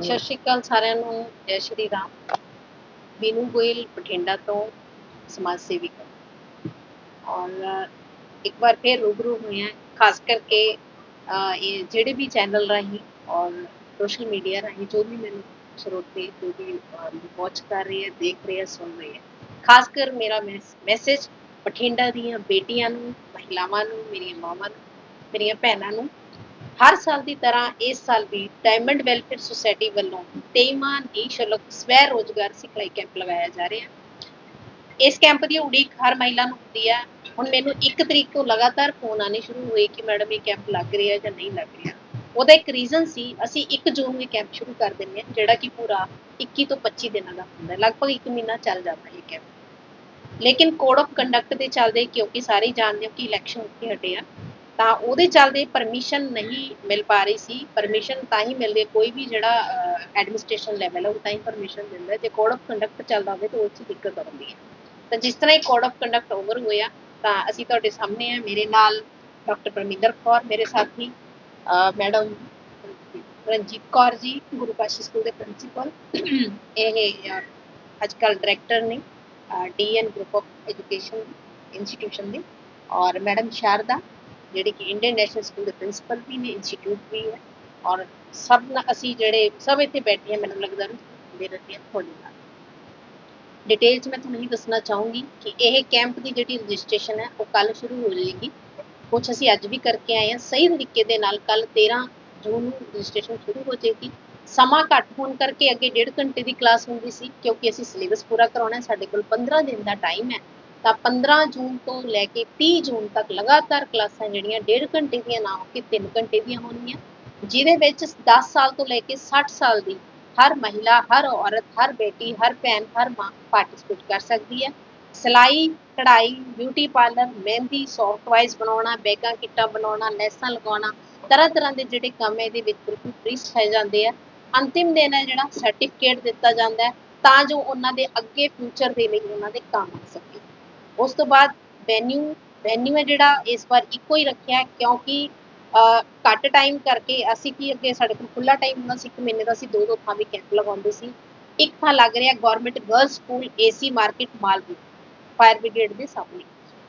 ਸਤਿ ਸ਼੍ਰੀ ਅਕਾਲ ਸਾਰਿਆਂ ਨੂੰ, ਜੈ ਸ਼੍ਰੀ ਰਾਮ। ਮੀਨੂ ਗੋਇਲ ਬਠਿੰਡਾ ਤੋਂ ਸਮਾਜ ਸੇਵਿਕਾ ਔਰ ਇੱਕ ਵਾਰ ਫਿਰ ਰੂਬਰੂ ਹੋਏ ਹਾਂ, ਖਾਸ ਕਰਕੇ ਇਹ ਜਿਹੜੇ ਵੀ ਚੈਨਲ ਰਾਹੀਂ ਔਰ ਸੋਸ਼ਲ ਮੀਡੀਆ ਰਾਹੀਂ ਜੋ ਵੀ ਮੈਨੂੰ ਸਰੋਤੇ ਜੋ ਵੀ ਵਾਚ ਕਰ ਰਹੇ ਹੈ ਦੇਖ ਰਹੇ ਹੈ ਸੁਣ ਰਹੇ ਹੈ ਖਾਸ ਕਰ ਮੇਰਾ ਮੈਸੇਜ ਬਠਿੰਡਾ ਦੀਆਂ ਬੇਟੀਆਂ ਨੂੰ, ਮਹਿਲਾਵਾਂ ਨੂੰ, ਮੇਰੀਆਂ ਮਾਵਾਂ ਨੂੰ, ਮੇਰੀਆਂ ਭੈਣਾਂ ਨੂੰ ਹਰ ਸਾਲ ਦੀ ਤਰ੍ਹਾਂ ਇਸ ਸਾਲ ਵੀ ਡਾਇਮੰਡ ਵੈਲਫੇਅਰ ਸੁਸਾਇਟੀ ਵੱਲੋਂ 23ਵਾਂ ਨਿਸ਼ੁਲਕ ਸਵੈ ਰੋਜ਼ਗਾਰ ਸਿਖਲਾਈ ਕੈਂਪ ਲਗਾਇਆ ਜਾ ਰਿਹਾ। ਹੈ ਇਸ ਕੈਂਪ ਦੀ ਉਡੀਕ ਹਰ ਮਹਿਲਾ ਨੂੰ ਹੁੰਦੀ ਹੈ ਹੁਣ ਮੈਨੂੰ 1 ਤਰੀਕ ਤੋਂ ਲਗਾਤਾਰ ਫੋਨ ਆਨੇ ਸ਼ੁਰੂ ਹੋਏ ਕਿ ਮੈਡਮ ਇਹ ਕੈਂਪ ਲੱਗ ਰਿਹਾ ਜਾਂ ਨਹੀਂ ਲੱਗ ਰਿਹਾ। ਉਹਦਾ ਇੱਕ ਰੀਜ਼ਨ ਸੀ, ਅਸੀਂ 1 ਜੂਨ ਨੂੰ ਇਹ ਕੈਂਪ ਸ਼ੁਰੂ ਕਰ ਦਿੰਦੇ ਹਾਂ, ਜਿਹੜਾ ਕਿ ਪੂਰਾ 21 ਤੋਂ 25 ਦਿਨਾਂ ਦਾ ਹੁੰਦਾ। ਹੈ ਲਗਭਗ 1 ਮਹੀਨਾ ਚੱਲ ਜਾਂਦਾ ਹੈ ਇਹ ਕੈਂਪ। ਲੇਕਿਨ ਕੋਡ ਆਫ ਕੰਡਕਟ ਦੇ ਚੱਲਦੇ ਕਿਉਂਕਿ ਸਾਰੇ ਜਾਣਦੇ ਹੋ ਕਿ ਇਲੈਕਸ਼ਨ ਉੱਤੇ ਹਟੇ ਆ। ਤਾਂ ਉਹਦੇ ਚੱਲਦੇ ਪਰਮਿਸ਼ਨ ਨਹੀਂ ਮਿਲ ਪਾ ਰਹੀ ਸੀ। ਪਰਮਿਸ਼ਨ ਤਾਂ ਹੀ ਮਿਲਦੀ ਕੋਈ ਵੀ ਜਿਹੜਾ ਐਡਮਿਨਿਸਟ੍ਰੇਸ਼ਨ ਲੈਵਲ ਹੈ ਉਹ ਤਾਂ ਹੀ ਪਰਮਿਸ਼ਨ ਦਿੰਦਾ ਜੇ ਕੋਡ ਆਫ ਕੰਡਕਟ ਚੱਲਦਾ ਹੋਵੇ ਤਾਂ ਉਹ 'ਚ ਦਿੱਕਤ ਆਉਂਦੀ ਹੈ। ਤਾਂ ਜਿਸ ਤਰ੍ਹਾਂ ਹੀ ਕੋਡ ਆਫ ਕੰਡਕਟ ਓਵਰ ਹੋਇਆ ਤਾਂ ਅਸੀਂ ਤੁਹਾਡੇ ਸਾਹਮਣੇ ਆ। ਮੇਰੇ ਨਾਲ ਡਾਕਟਰ ਪਰਮਿੰਦਰ ਕੌਰ, ਮੇਰੇ ਸਾਥੀ ਮੈਡਮ ਰਣਜੀਤ ਕੌਰ ਜੀ, ਗੁਰੂ ਕਾਸ਼ੀ ਸਕੂਲ ਦੇ ਪ੍ਰਿੰਸੀਪਲ ਇਹ ਅੱਜ ਕੱਲ ਡਾਇਰੈਕਟਰ ਨੇ DN group of education institution ਦੇ। ਔਰ ਮੈਡਮ ਸ਼ਾਰਦਾ ਜਿਹੜੀ ਕਿ ਇੰਡੀਅਨ ਨੈਸ਼ਨਲ ਸਕੂਲ ਦੇ ਪ੍ਰਿੰਸੀਪਲ ਵੀ ਨੇ ਇੰਸਟੀਟਿਊਟ ਵੀ ਹੈ ਔਰ ਸਭ ਨਾ ਅਸੀਂ ਜਿਹੜੇ ਸਭ ਇੱਥੇ ਬੈਠੇ ਹਾਂ, ਮੈਨੂੰ ਲੱਗਦਾ ਦੇ ਰਹੇ ਹਾਂ ਤੁਹਾਡੇ ਨਾਲ ਡਿਟੇਲ 'ਚ ਮੈਂ ਤੁਹਾਨੂੰ ਇਹ ਦੱਸਣਾ ਚਾਹੂੰਗੀ ਕਿ ਇਹ ਕੈਂਪ ਦੀ ਜਿਹੜੀ ਰਜਿਸਟ੍ਰੇਸ਼ਨ ਹੈ, ਉਹ ਕੱਲ ਸ਼ੁਰੂ ਹੋ ਜਾਏਗੀ। ਕੁਝ ਅਸੀਂ ਅੱਜ ਵੀ ਕਰਕੇ ਆਏ ਹਾਂ, ਸਹੀ ਤਰੀਕੇ ਦੇ ਨਾਲ ਕੱਲ 13 ਜੂਨ ਨੂੰ ਰਜਿਸਟ੍ਰੇਸ਼ਨ ਸ਼ੁਰੂ ਹੋ ਜਾਏਗੀ। ਸਮਾਂ ਘੱਟ ਹੋਣ ਕਰਕੇ ਅੱਗੇ 1.5 ਘੰਟੇ ਦੀ ਕਲਾਸ ਹੁੰਦੀ ਸੀ, ਕਿਉਂਕਿ ਅਸੀਂ ਸਿਲੇਬਸ ਪੂਰਾ ਕਰਾਉਣਾ ਹੈ, ਸਾਡੇ ਕੋਲ 15 ਦਿਨ ਦਾ ਟਾਈਮ ਹੈ। ਤਾਂ 15 ਜੂਨ ਤੋਂ ਲੈ ਕੇ 30 ਜੂਨ ਤੱਕ ਲਗਾਤਾਰ ਕਲਾਸਾਂ ਜਿਹੜੀਆਂ 1.5 ਘੰਟੇ ਦੀਆਂ ਨਾ ਹੋ ਕੇ 3 ਘੰਟੇ ਦੀਆਂ ਹੋਣਗੀਆਂ, ਜਿਹਦੇ ਵਿੱਚ 10 ਸਾਲ ਤੋਂ ਲੈ ਕੇ 60 ਸਾਲ ਦੀ ਹਰ ਮਹਿਲਾ, ਹਰ ਔਰਤ, ਹਰ ਬੇਟੀ, ਹਰ ਭੈਣ, ਹਰ ਮਾਂ ਪਾਰਟਿਸਿਪੇਟ ਕਰ ਸਕਦੀ ਹੈ। ਸਿਲਾਈ, ਕਢਾਈ ਬਿਊਟੀ ਪਾਰਲਰ ਮਹਿੰਦੀ ਸੌਫਟ ਵਾਈਜ਼ ਬਣਾਉਣਾ, ਬੈਗਾਂ, ਕਿੱਟਾਂ ਬਣਾਉਣਾ, ਲੈਸਾਂ ਲਗਾਉਣਾ ਤਰ੍ਹਾਂ ਤਰ੍ਹਾਂ ਦੇ ਜਿਹੜੇ ਕੰਮ ਇਹਦੇ ਵਿੱਚ ਬਿਲਕੁਲ ਫ੍ਰੀ ਸਿਖਾਏ ਜਾਂਦੇ ਆ। ਅੰਤਿਮ ਦਿਨ ਹੈ ਜਿਹੜਾ ਸਰਟੀਫਿਕੇਟ ਦਿੱਤਾ ਜਾਂਦਾ ਹੈ, ਤਾਂ ਜੋ ਉਹਨਾਂ ਦੇ ਅੱਗੇ ਫਿਊਚਰ ਦੇ ਲਈ ਉਹਨਾਂ ਦੇ ਕੰਮ ਆ ਸਕਣ। ਉਸ ਤੋਂ ਬਾਅਦ ਵੈਨਿਊ ਵੈਨਿਊ ਹੈ ਜਿਹੜਾ ਇਸ ਵਾਰ ਇੱਕੋ ਹੀ ਰੱਖਿਆ ਕਿਉਂਕਿ ਘੱਟ ਟਾਈਮ ਕਰਕੇ ਅਸੀਂ ਕੀ ਅੱਗੇ ਸਾਡੇ ਕੋਲ ਖੁੱਲਾ ਟਾਈਮ ਹੁੰਦਾ ਸੀ, ਇੱਕ ਮਹੀਨੇ ਦਾ ਅਸੀਂ ਦੋ ਦੋ ਥਾਂ ਵੀ ਕੈਂਪ ਲਗਾਉਂਦੇ ਸੀ। ਇੱਕ ਥਾਂ ਲੱਗ ਰਿਹਾ government girls school AC market Malwi fire brigade ਦੇ ਸਾਹਮਣੇ।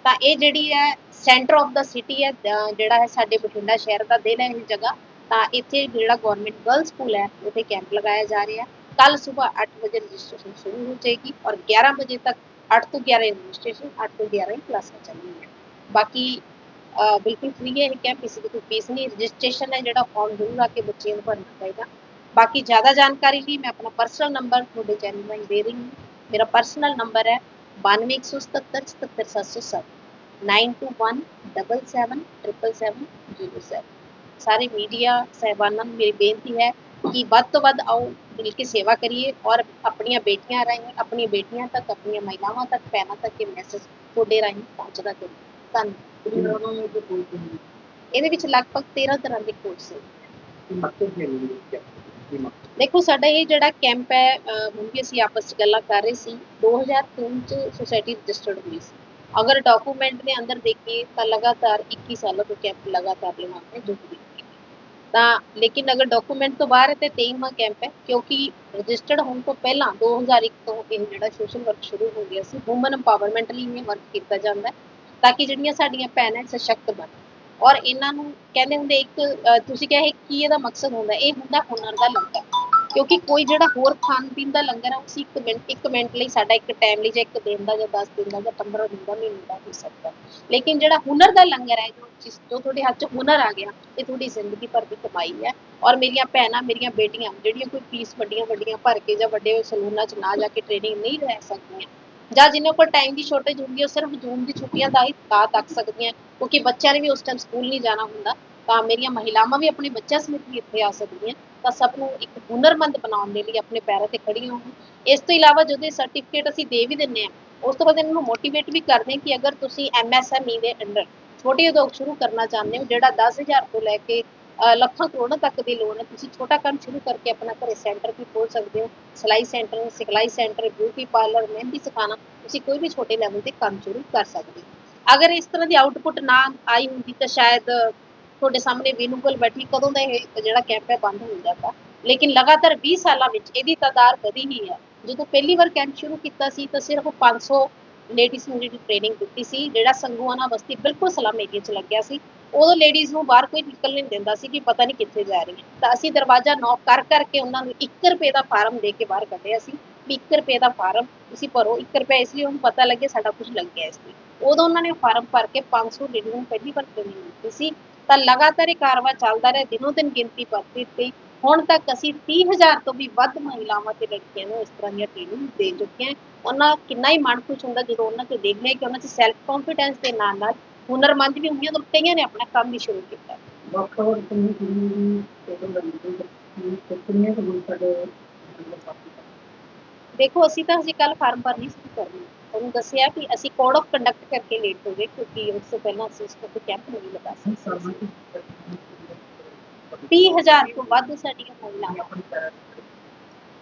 ਤਾਂ ਇਹ ਜਿਹੜੀ ਹੈ ਸੈਂਟਰ ਆਫ ਦਾ ਸਿਟੀ ਹੈ ਜਿਹੜਾ ਹੈ ਸਾਡੇ ਬਠਿੰਡਾ ਸ਼ਹਿਰ ਦਾ ਦਿਲ ਹੈ ਇਹ ਜਗ੍ਹਾ, ਤਾਂ ਇੱਥੇ ਜਿਹੜਾ ਗਵਰਨਮੈਂਟ ਗਰਲਸ ਸਕੂਲ ਹੈ, ਉੱਥੇ ਕੈਂਪ ਲਗਾਇਆ ਜਾ ਰਿਹਾ। ਕੱਲ ਸਵੇਰ 8 ਵਜੇ ਰਜਿਸਟ੍ਰੇਸ਼ਨ ਸ਼ੁਰੂ ਹੋ ਜਾਏਗੀ ਔਰ 11 ਵਜੇ ਤੱਕ 8 ਤੋਂ 11 ਰਜਿਸਟ੍ਰੇਸ਼ਨ 8 ਤੋਂ 11 ਹੀ ਕਲਾਸਾਂ ਚੱਲਣਗੀਆਂ ਬਾਕੀ ਅਹ, ਬਿਲਕੁਲ ਫ੍ਰੀ ਹੈ ਇਹ ਕੈਂਪ ਕਿਸੇ ਦੀ ਕੋਈ ਫੀਸ ਨਹੀਂ ਰਜਿਸਟ੍ਰੇਸ਼ਨ ਹੈ ਜਿਹੜਾ ਫਾਰਮ ਜ਼ਰੂਰ ਆ ਕੇ ਬੱਚਿਆਂ ਨੂੰ ਭਰਨਾ ਪਏਗਾ ਬਾਕੀ ਜ਼ਿਆਦਾ ਜਾਣਕਾਰੀ ਲਈ ਮੈਂ ਆਪਣਾ ਪਰਸਨਲ ਨੰਬਰ ਤੁਹਾਡੇ ਚੈਨਲ ਰਾਹੀਂ ਦੇ ਰਹੀ ਹਾਂ ਮੇਰਾ ਪਰਸਨਲ ਨੰਬਰ ਹੈ 9217777707 9217777707 ਸਾਰੇ ਮੀਡੀਆ ਸਹਿਬਾਨਾਂ ਨੂੰ ਮੇਰੀ ਬੇਨਤੀ ਹੈ ਕਿ ਵੱਧ ਤੋਂ ਵੱਧ ਆਓ, ਮਿਲ ਕੇ ਸੇਵਾ ਕਰੀਏ ਔਰ ਆਪਣੀਆਂ ਬੇਟੀਆਂ ਰਾਹੀਂ, ਆਪਣੀਆਂ ਬੇਟੀਆਂ ਤੱਕ, ਆਪਣੀਆਂ ਮਹਿਲਾਵਾਂ ਤੱਕ, ਭੈਣਾਂ ਤੱਕ ਇਹ ਮੈਸੇਜ ਤੁਹਾਡੇ ਰਾਹੀਂ ਪਹੁੰਚਦਾ ਕਰੀਏ ਧੰਨਵਾਦ ਇਹਦੇ ਵਿੱਚ ਲਗਭਗ 13 ਤਰ੍ਹਾਂ ਦੇ ਕੋਰਸ ਹੈ ਦੇਖੋ, ਸਾਡਾ ਇਹ ਜਿਹੜਾ ਕੈਂਪ ਹੈ ਹੁਣ ਵੀ ਅਸੀਂ ਆਪਸ ਵਿੱਚ ਗੱਲਾਂ ਕਰ ਰਹੇ ਸੀ 2003 ਚ ਸੁਸਾਇਟੀ ਰਜਿਸਟਰਡ ਹੋਈ ਸੀ। ਅਗਰ ਡਾਕੂਮੈਂਟ ਦੇ ਅੰਦਰ ਦੇਖੀਏ ਤਾਂ ਲਗਾਤਾਰ 21 ਸਾਲਾਂ ਤੋਂ ਕੈਂਪ ਲਗਾਤਾਰ ਲਗਾਉਂਦੇ ਜੁੜ ਤਾਂ ਲੇਕਿਨ ਅਗਰ ਡਾਕੂਮੈਂਟ ਤੋਂ ਬਾਹਰ ਹੈ ਤੇ 23ਵਾਂ ਕੈਂਪ ਹੈ, ਕਿਉਂਕਿ ਰਜਿਸਟਰਡ ਹੋਣ ਤੋਂ ਪਹਿਲਾਂ 2001 ਤੋਂ ਇਹ ਜਿਹੜਾ ਸੋਸ਼ਲ ਵਰਕ ਸ਼ੁਰੂ ਹੋ ਗਿਆ ਸੀ ਔਮਨ ਐਮਪਾਵਰਮੈਂਟ ਲਈ ਇਹ ਵਰਕ ਕੀਤਾ ਜਾਂਦਾ ਹੈ, ਤਾਂ ਕਿ ਜਿਹੜੀਆਂ ਸਾਡੀਆਂ ਭੈਣਾਂ ਸਸ਼ਕਤ ਬਣਨ ਔਰ ਇਹਨਾਂ ਨੂੰ ਕਹਿੰਦੇ ਹੁੰਦੇ ਇੱਕ ਤੁਸੀਂ ਕਿਹਾ ਇਹ ਕੀ ਇਹਦਾ ਮਕਸਦ ਹੁੰਦਾ? ਇਹ ਹੁੰਦਾ ਹੁਨਰ ਦਾ ਲੰਗਰ ਕਿਉਂਕਿ ਕੋਈ ਜਿਹੜਾ ਹੋਰ ਖਾਣ ਪੀਣ ਦਾ ਲੰਗਰ ਹੈ ਉਸ ਇੱਕ ਮਿੰਟ ਇੱਕ ਮਿੰਟ ਲਈ ਸਾਡਾ ਇੱਕ ਟਾਈਮ ਲਈ ਜਾਂ ਇੱਕ ਦਿਨ ਦਾ ਜਾਂ 10 ਦਿਨ ਦਾ ਜਾਂ 15 ਦਿਨ ਦਾ ਮਹੀਨੇ ਦਾ ਹੋ ਸਕਦਾ। ਲੇਕਿਨ ਜਿਹੜਾ ਹੁਨਰ ਦਾ ਲੰਗਰ ਹੈ ਜੋ ਜਿਸ, ਜੋ ਤੁਹਾਡੇ ਹੱਥ 'ਚ ਹੁਨਰ ਆ ਗਿਆ, ਇਹ ਤੁਹਾਡੀ ਜ਼ਿੰਦਗੀ ਭਰ ਦੀ ਕਮਾਈ ਹੈ ਔਰ ਮੇਰੀਆਂ ਭੈਣਾਂ, ਮੇਰੀਆਂ ਬੇਟੀਆਂ, ਜਿਹੜੀਆਂ ਕੋਈ ਫੀਸ ਵੱਡੀਆਂ ਵੱਡੀਆਂ ਭਰ ਕੇ ਜਾਂ ਵੱਡੇ ਸਲੂਨਾਂ 'ਚ ਨਾ ਜਾ ਕੇ ਟ੍ਰੇਨਿੰਗ ਨਹੀਂ ਲੈ ਸਕਦੀਆਂ, ਜਾਂ ਜਿਨ੍ਹਾਂ ਕੋਲ ਟਾਈਮ ਦੀ ਸ਼ੋਰਟੇਜ ਹੁੰਦੀ ਹੈ ਸਿਰਫ ਜੂਨ ਦੀ ਛੁੱਟੀਆਂ ਦਾ ਹੀ ਤਾ ਤੱਕ ਸਕਦੀਆਂ, ਕਿਉਂਕਿ ਬੱਚਿਆਂ ਨੇ ਵੀ ਉਸ ਟਾਈਮ ਸਕੂਲ ਨਹੀਂ ਜਾਣਾ ਹੁੰਦਾ। ਤਾਂ ਮੇਰੀਆਂ ਮਹਿਲਾਵਾਂ ਵੀ ਆਪਣੇ ਬੱਚਿਆਂ ਸਮੇਤ ਵੀ ਇੱਥੇ ਆ ਸਕਦੀਆਂ, ਤਾਂ ਸਭ ਨੂੰ ਇੱਕ ਹੁਨਰਮੰਦ ਬਣਾਉਣ ਦੇ ਲਈ ਆਪਣੇ ਪੈਰਾਂ ਤੇ ਖੜੀਆਂ ਹੋਣ। ਇਸ ਤੋਂ ਇਲਾਵਾ ਜਦੋਂ ਇਹ ਸਰਟੀਫਿਕੇਟ ਅਸੀਂ ਦੇ ਵੀ ਦਿੰਨੇ ਆ ਉਸ ਤੋਂ ਬਾਅਦ ਇਹਨਾਂ ਨੂੰ ਮੋਟੀਵੇਟ ਵੀ ਕਰਦੇ ਕਿ ਅਗਰ ਤੁਸੀਂ ਐਮਐਸਐਮਈ ਦੇ ਅੰਡਰ ਛੋਟੇ ਉਦਯੋਗ ਸ਼ੁਰੂ ਕਰਨਾ ਚਾਹੁੰਦੇ ਹੋ, ਜਿਹੜਾ 10000 ਤੋਂ ਲੈ ਕੇ ਲੱਖਾਂ ਕਰੋੜਾਂ ਤੱਕ ਦੀ ਲੋਨ ਹੈ, ਤੁਸੀਂ ਛੋਟਾ ਕੰਮ ਸ਼ੁਰੂ ਕਰਕੇ ਆਪਣਾ ਘਰੇ ਸੈਂਟਰ ਵੀ ਖੋਲ ਸਕਦੇ ਹੋ। ਸਿਲਾਈ ਸੈਂਟਰ ਸਿਖਲਾਈ ਸੈਂਟਰ ਬਿਊਟੀ ਪਾਰਲਰ ਮਹਿੰਦੀ ਸਿਖਾਉਣਾ ਤੁਸੀਂ ਕੋਈ ਵੀ ਛੋਟੇ ਲੈਵਲ ਤੇ ਕੰਮ ਸ਼ੁਰੂ ਕਰ ਸਕਦੇ ਹੋ। ਅਗਰ ਇਸ ਤਰ੍ਹਾਂ ਦੀ ਆਊਟਪੁੱਟ ਨਾ ਆਈ ਹੁੰਦੀ ਤਾਂ ਸ਼ਾਇਦ ਤੁਹਾਡੇ ਸਾਹਮਣੇ ਵੀਨੂਗਲ ਬੈਠੀ, ਕਦੋਂ ਦਾ ਇਹ ਜਿਹੜਾ ਕੈਂਪ ਹੈ ਬੰਦ ਹੋ ਜਾਂਦਾ। ਲੇਕਿਨ ਲਗਾਤਾਰ 20 ਸਾਲਾਂ ਵਿੱਚ ਇਹਦੀ ਤਾਦਾਦ ਵਧੀ ਹੀ ਹੈ। ਜਦੋਂ ਪਹਿਲੀ ਵਾਰ ਕੈਂਪ ਸ਼ੁਰੂ ਕੀਤਾ ਸੀ, ਤਾਂ ਸਿਰਫ 500 ਲੇਡੀਜ਼ ਨੂੰ ਜਿਹੜੀ ਟ੍ਰੇਨਿੰਗ ਦਿੱਤੀ ਸੀ, ਜਿਹੜਾ ਸੰਗੂਆਨਾ ਬਸਤੀ ਬਿਲਕੁਲ ਸਲਮ ਏਰੀਆ 'ਚ ਲੱਗਿਆ ਸੀ। ਉਦੋਂ ਲੇਡੀਜ਼ ਨੂੰ ਬਾਹਰ ਕੋਈ ਨਿਕਲ ਨਹੀਂ ਦਿੰਦਾ ਸੀ ਕਿ ਪਤਾ ਨਹੀਂ ਕਿੱਥੇ ਜਾ ਰਹੀਆਂ ਤਾਂ ਅਸੀਂ ਦਰਵਾਜ਼ਾ ਨੌਕ ਕਰ, ਕਰਕੇ ਉਹਨਾਂ ਨੂੰ 1 ਰੁਪਏ ਦਾ ਫਾਰਮ ਦੇ ਕੇ ਬਾਹਰ ਕੱਢਿਆ ਸੀ। ਵੀ 1 ਰੁਪਏ ਦਾ ਫਾਰਮ ਤੁਸੀਂ ਭਰੋ 1 ਰੁਪਏ ਇਸ ਲਈ ਉਹਨੂੰ ਪਤਾ ਲੱਗੇ ਸਾਡਾ ਕੁਝ ਲੱਗ ਗਿਆ ਇਸ ਲਈ। ਉਦੋਂ ਉਹਨਾਂ ਨੇ ਫਾਰਮ ਭਰ ਕੇ 500 ਲੇਡੀਜ਼ ਨੂੰ ਪਹਿਲੀ ਵਾਰ ਟ੍ਰੇਨਿੰਗ ਦਿੱਤੀ ਸੀ। ਤਾਂ ਲਗਾਤਾਰ ਇਹ ਕਾਰਵਾ ਚੱਲਦਾ ਰਿਹਾ ਦਿਨੋਂ ਦਿਨ ਗਿਣਤੀ ਵੱਧਦੀ ਗਈ ਹੁਣ ਤੱਕ ਅਸੀਂ 30000 ਤੋਂ ਵੀ ਵੱਧ ਮਹਿਲਾਵਾਂ ਤੇ ਲੜਕੀਆਂ ਨੂੰ ਇਸ ਤਰ੍ਹਾਂ ਦੀਆਂ ਟ੍ਰੇਨਿੰਗ ਦੇ ਚੁੱਕੇ ਹਾਂ। ਉਹਨਾਂ ਕਿੰਨਾ ਹੀ ਮਨ ਖੁਸ਼ ਹੁੰਦਾ ਜਦੋਂ ਉਹਨਾਂ ਚ ਦੇਖਦੇ ਹਾਂ ਕਿ ਉਹਨਾਂ ਚ ਸੈਲਫ ਕੌਨਫੀਡੈਂਸ ਦੇ ਨਾਲ ਨਾਲ ਹੁਨਰਮੰਦ ਵੀ ਹੁੰਦੀਆਂ ਤਾਂ ਕਈਆਂ ਨੇ ਆਪਣਾ ਕੰਮ ਵੀ ਸ਼ੁਰੂ ਕੀਤਾ। ਕਿੰਨੀ ਕਿੰਨੀ ਟੇਬਲ ਹੈ ਤੇ ਸਾਡੇ ਦੇਖੋ ਅਸੀਂ ਤਾਂ ਹਜੇ ਕੱਲ ਫਾਰਮ ਭਰਨੀ ਸ਼ੁਰੂ ਕਰਨੀ ਉਹਨੂੰ ਦੱਸਿਆ ਕਿ ਅਸੀਂ ਕੋਡ ਆਫ ਕੰਡਕਟ ਕਰਕੇ ਲੇਟ ਹੋ ਗਏ ਕਿਉਂਕਿ ਉਸ ਤੋਂ ਪਹਿਲਾਂ ਅਸੀਂ ਇਸ ਤੇ ਕੈਂਪ ਨਹੀਂ ਲਗਾ ਸਕਦੇ ਸੀ। ਸਮਾਜਿਕ 30000 ਤੋਂ ਵੱਧ ਸਾਡੀਆਂ ਮਹਿਲਾਵਾਂ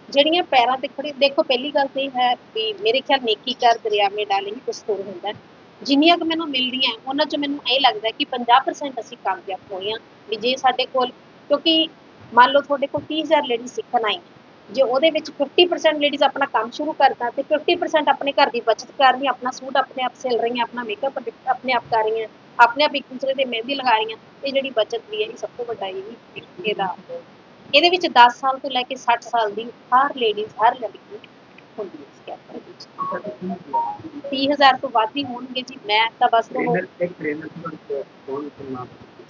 ਜਿਹੜੀਆਂ ਪੈਰਾਂ ਤੇ ਖੜੀ ਦੇਖੋ ਪਹਿਲੀ ਗੱਲ ਤੇ ਹੈ ਵੀ ਮੇਰੇ ਖਿਆਲ ਨੇਕੀ ਕਰ ਦਰਿਆਵੇਂ ਡਾਲੇ ਹੀ ਕੁਛ ਤੋਰ ਹੁੰਦਾ। ਜਿੰਨੀਆਂ ਕੁ ਮੈਨੂੰ ਮਿਲਦੀਆਂ ਉਹਨਾਂ 'ਚ ਮੈਨੂੰ ਇਹ ਲੱਗਦਾ ਕਿ 50% ਅਸੀਂ ਕਾਮਯਾਬ ਹੋਏ ਹਾਂ ਵੀ ਜੇ ਸਾਡੇ ਕੋਲ ਕਿਉਂਕਿ ਮੰਨ ਲਓ ਤੁਹਾਡੇ ਕੋਲ 30000 ਲੇਡੀ ਸਿੱਖਣ ਆਈ ਜੇ ਉਹਦੇ ਵਿੱਚ 50% ਲੇਡੀਜ਼ ਆਪਣਾ ਕੰਮ ਸ਼ੁਰੂ ਕਰਦਾ ਤੇ 50% ਆਪਣੇ ਘਰ ਦੀ ਬਚਤ ਕਰ ਰਹੀਆਂ ਆਪਣਾ ਸੂਟ ਆਪਣੇ ਆਪ ਸਿਲ ਰਹੀਆਂ ਆਪਣਾ ਮੇਕਅਪ ਆਪਣੇ ਆਪ ਕਰ ਰਹੀਆਂ ਆਪਣੇ ਆਪ ਇੱਕ ਦੂਸਰੇ ਦੇ ਮਹਿੰਦੀ ਲਗਾ ਰਹੀਆਂ ਇਹ ਜਿਹੜੀ ਬਚਤ ਵੀ ਹੈ ਇਹ ਸਭ ਤੋਂ ਵੱਡਾ ਇਹ ਇਹਦਾ ਇਹਦੇ ਵਿੱਚ 10 ਸਾਲ ਤੋਂ ਲੈ ਕੇ 60 ਸਾਲ ਦੀ ਹਰ ਲੇਡੀਜ਼ ਹਰ ਲੜਕੀ ਹੁੰਦੀ ਹੈ ਇਸ ਕੈਂਪ ਦੇ ਵਿੱਚ। ਸਾਡੇ ਕੀ ਹੈ 30000 ਤੋਂ ਵੱਧ ਹੀ ਹੋਣਗੇ ਜੀ ਮੈਂ ਤਾਂ ਬਸ ਤੋਂ